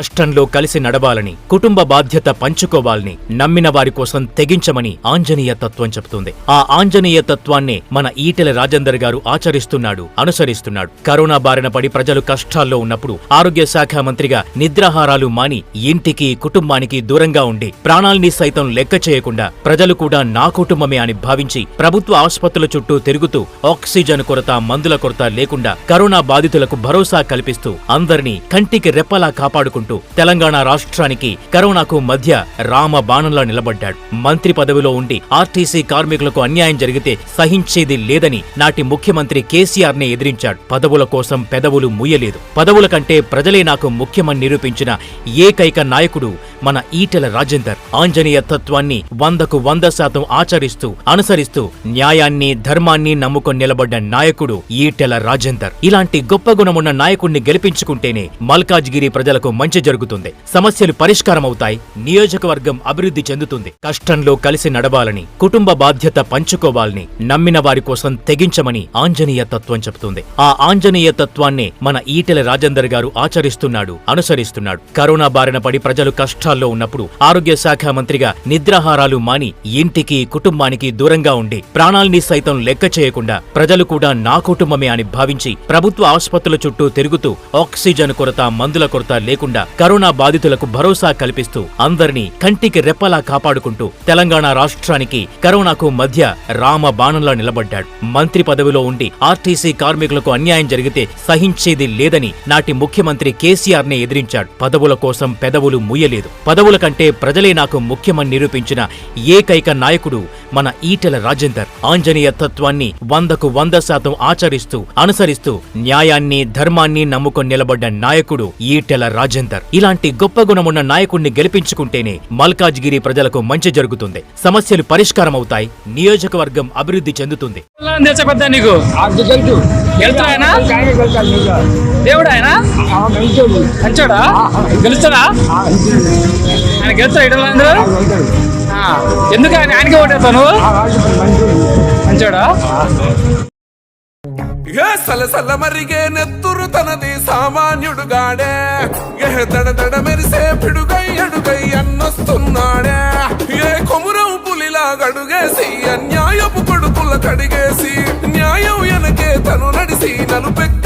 కష్టంలో కలిసి నడవాలని కుటుంబ బాధ్యత పంచుకోవాలని నమ్మిన వారి కోసం తెగించమని ఆంజనేయ తత్వం చెబుతుంది. ఆ ఆంజనేయ తత్వాన్నే మన ఈటెల రాజేందర్ గారు ఆచరిస్తున్నాడు అనుసరిస్తున్నాడు. కరోనా బారిన పడి ప్రజలు కష్టాల్లో ఉన్నప్పుడు ఆరోగ్య శాఖ మంత్రిగా నిద్రాహారాలు మాని ఇంటికి కుటుంబానికి దూరంగా ఉండి ప్రాణాల్ని సైతం లెక్క చేయకుండా ప్రజలు కూడా నా కుటుంబమే అని భావించి ప్రభుత్వ ఆసుపత్రుల చుట్టూ తిరుగుతూ ఆక్సిజన్ కొరత మందుల కొరత లేకుండా కరోనా బాధితులకు భరోసా కల్పిస్తూ అందరినీ కంటికి రెప్పలా కాపాడుకుంటూ తెలంగాణ రాష్ట్రానికి కరోనాకు మధ్య రామ బాణంలా నిలబడ్డాడు. మంత్రి పదవిలో ఉండి ఆర్టీసీ కార్మికులకు అన్యాయం జరిగితే సహించేది లేదని నాటి ముఖ్యమంత్రి కేసీఆర్ని ఎదిరించాడు. పదవుల కోసం పెదవులు ముయ్యలేదు పదవుల కంటే ప్రజలే నాకు ముఖ్యమని నిరూపించిన ఏకైక నాయకుడు మన ఈటెల రాజేందర్. ఆంజనేయ తత్వాన్ని వందకు వంద శాతం ఆచరిస్తూ అనుసరిస్తూ న్యాయాన్ని ధర్మాన్ని నమ్ముకొని నిలబడ్డ నాయకుడు ఈటెల రాజేందర్. ఇలాంటి గొప్ప గుణమున్న నాయకుణ్ణి గెలిపించుకుంటేనే మల్కాజ్గిరి ప్రజలకు మంచి జరుగుతుంది. సమస్యలు పరిష్కారం అవుతాయి నియోజకవర్గం అభివృద్ధి చెందుతుంది. కష్టంలో కలిసి నడవాలని కుటుంబ బాధ్యత పంచుకోవాలని నమ్మిన వారి కోసం తెగించమని ఆంజనేయ తత్వం చెబుతుంది. ఆ ఆంజనేయ తత్వాన్నే మన ఈటెల రాజేందర్ గారు ఆచరిస్తున్నాడు అనుసరిస్తున్నాడు. కరోనా బారిన పడి ప్రజలు కష్టాల్లో ఉన్నప్పుడు ఆరోగ్య శాఖ మంత్రిగా నిద్రాహారాలు మాని ఇంటికి కుటుంబానికి దూరంగా ఉండి ప్రాణాల్ని సైతం లెక్క చేయకుండా ప్రజలు కూడా నా కుటుంబమే అని భావించి ప్రభుత్వ ఆసుపత్రుల చుట్టూ తిరుగుతూ ఆక్సిజన్ కొరత మందుల కొరత లేకుండా కరోనా బాధితులకు భరోసా కల్పిస్తూ అందరినీ కంటికి రెప్పలా కాపాడుకుంటూ తెలంగాణ రాష్ట్రానికి కరోనాకు మధ్య రామ బాణంలా నిలబడ్డాడు. మంత్రి పదవిలో ఉండి ఆర్టీసీ కార్మికులకు అన్యాయం జరిగితే సహించేది లేదని నాటి ముఖ్యమంత్రి కేసీఆర్ నే ఎదిరించాడు. పదవుల కోసం పెదవులు ముయ్యలేదు పదవుల కంటే ప్రజలే నాకు ముఖ్యమని నిరూపించిన ఏకైక నాయకుడు మన ఈటెల రాజేందర్. ఆంజనేయ తత్వాన్ని వందకు వంద శాతం ఆచరిస్తూ అనుసరిస్తూ న్యాయాన్ని ధర్మాన్ని నమ్ముకొని నిలబడ్డ నాయకుడు ఈటెల రాజేందర్. ఇలాంటి గొప్ప గుణమున్న నాయకుణ్ణి గెలిపించుకుంటేనే మల్కాజ్గిరి ప్రజలకు మంచి జరుగుతుంది. సమస్యలు పరిష్కారం అవుతాయి నియోజకవర్గం అభివృద్ధి చెందుతుంది. దేవుడు ఆయన? మంచోడా? గెలుస్తాడా? ఆయన గెలుస్తాడు ఇటల్ అందరూ? ఆ, ఎందుకు ఆయన ఆయనకే మంచోడా. ఏ సలసల మరిగే నెత్తురు తనది సామాన్యుడుగాడే ఏ దడ మెరిసే పిడుగై అడుగై అన్నొస్తున్నాడే ఏ కొమురం పులిలా గడుగేసి అన్యాయపు కొడుకుల కడిగేసి న్యాయం వెనకే తను నడిసి నలుపెక్క